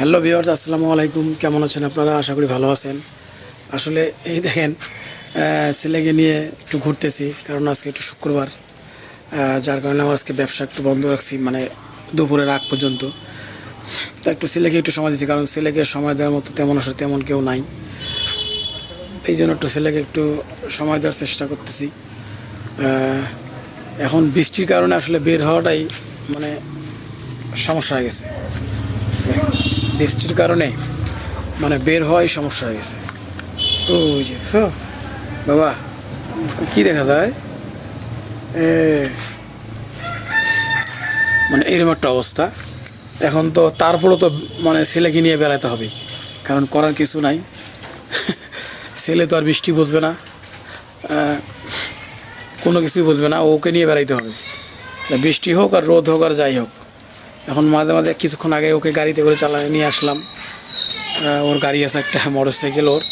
Hello viewers আসসালামু আলাইকুম। কেমন আছেন আপনারা? আশা করি ভালো আছেন। আসলে এই দেখেন ছেলেকে নিয়ে একটু ঘুরতেছি, কারণ আজকে একটু শুক্রবার। যার কারণে আমার আজকে ব্যবসা একটু বন্ধ রাখছি মানে দুপুরের আগ পর্যন্ত। তা একটু ছেলেকে একটু সময় দিচ্ছি, কারণ ছেলেকে সময় দেওয়ার মতো তেমন আসলে তেমন কেউ নাই। এই জন্য একটু ছেলেকে একটু সময় দেওয়ার চেষ্টা করতেছি। এখন বৃষ্টির কারণে আসলে বের হওয়াটাই মানে সমস্যা হয়ে গেছে। বৃষ্টির কারণে মানে বের হওয়াই সমস্যা হয়ে গেছে। ওই যে? বাবা, কি দেখা যায়? মানে এরকম একটা অবস্থা। এখন তো তারপরও তো মানে ছেলেকে নিয়ে বেড়াতে হবে, কারণ করার কিছু নাই। ছেলে তো আর বৃষ্টি বুঝবে না কোনো কিছুই বুঝবে না, ওকে নিয়ে বেড়াইতে হবে। বৃষ্টি হোক আর রোদ হোক আর যাই হোক এখন মাঝে মাঝে কিছুক্ষণ আগে ওকে গাড়িতে করে চালায় নিয়ে আসলাম। ওর গাড়ি আছে একটা মোটর সাইকেল ওর।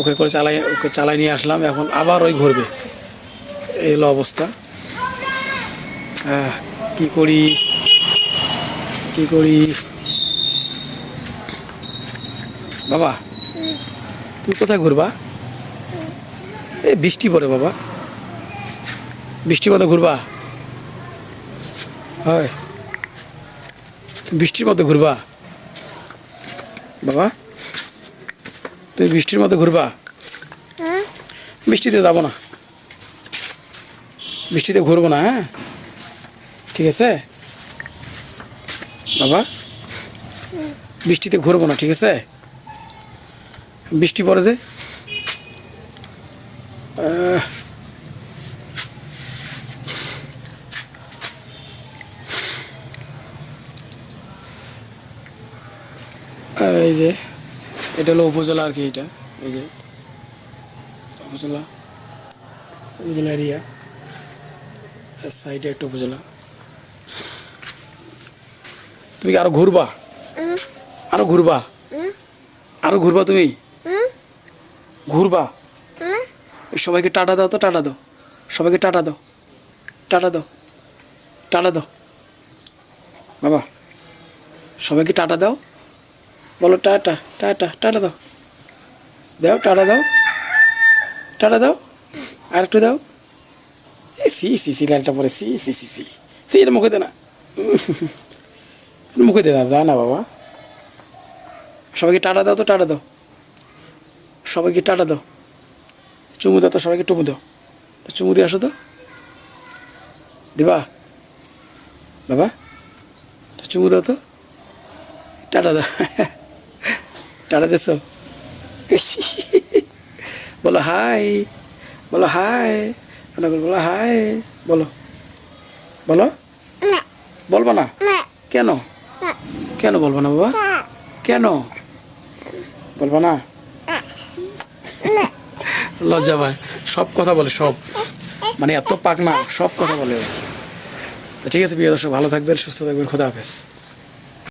ওকে করে চালাই ওকে চালাই নিয়ে আসলাম। এখন আবার ওই ঘুরবে। এই হলো অবস্থা। কি করি? কি করি? বাবা তুই কোথায় ঘুরবা? এই বৃষ্টি পড়ে বাবা। বৃষ্টি মতো ঘুরবা? হয়। বৃষ্টির মধ্যে ঘুরবা। বাবা তুমি বৃষ্টির মধ্যে ঘুরবা? বৃষ্টিতে যাব না। বৃষ্টিতে ঘুরবো না হ্যাঁ? ঠিক আছে? বাবা বৃষ্টিতে ঘুরবো না ঠিক আছে? বৃষ্টি পড়ে যে আহ, এই যে এটা হলো উপজেলা আর কি এটা এই যে উপজেলা উপজেলা এরিয়া সাইডে একটা উপজেলা। তুমি কি আরও ঘুরবা? আরও ঘুরবা? আরও ঘুরবা তুমি? ঘুরবা? সবাইকে টাটা দাও তো টাটা দাও। সবাইকে টাটা দাও। টাটা দাও। টাটা দাও। বাবা সবাইকে টাটা দাও। বলো, টাটা টাটা টাটা দাও। দাও, টাটা দাও। টাটা দাও। আর একটু দাও। এ, সি সি সি, লালটা পরে, সি সি সি সি। সি, এটা মুখে দে না। মুখে দে না, যা না বাবা। সবাইকে টাটা দাও তো, টাটা দাও। সবাইকে টাটা দাও। চুমু দাও তো, সবাইকে টুমু দাও। চুমু দিয়ে আসো তো। দিবা? বাবা? চুমু দাও তো। টাটা দাও। টাটা দিস বলো হাই বলো হাই বলো হাই, বলো বলো, বলব না? কেন? কেন বলব না বাবা? কেন? বলব না? লজ্জা ভাই সব কথা বলে, সব। মানে এত পাক না সব কথা বলে ঠিক আছে, প্রিয় দর্শক, ভালো থাকবেন, সুস্থ থাকবেন, খোদা হাফেজ।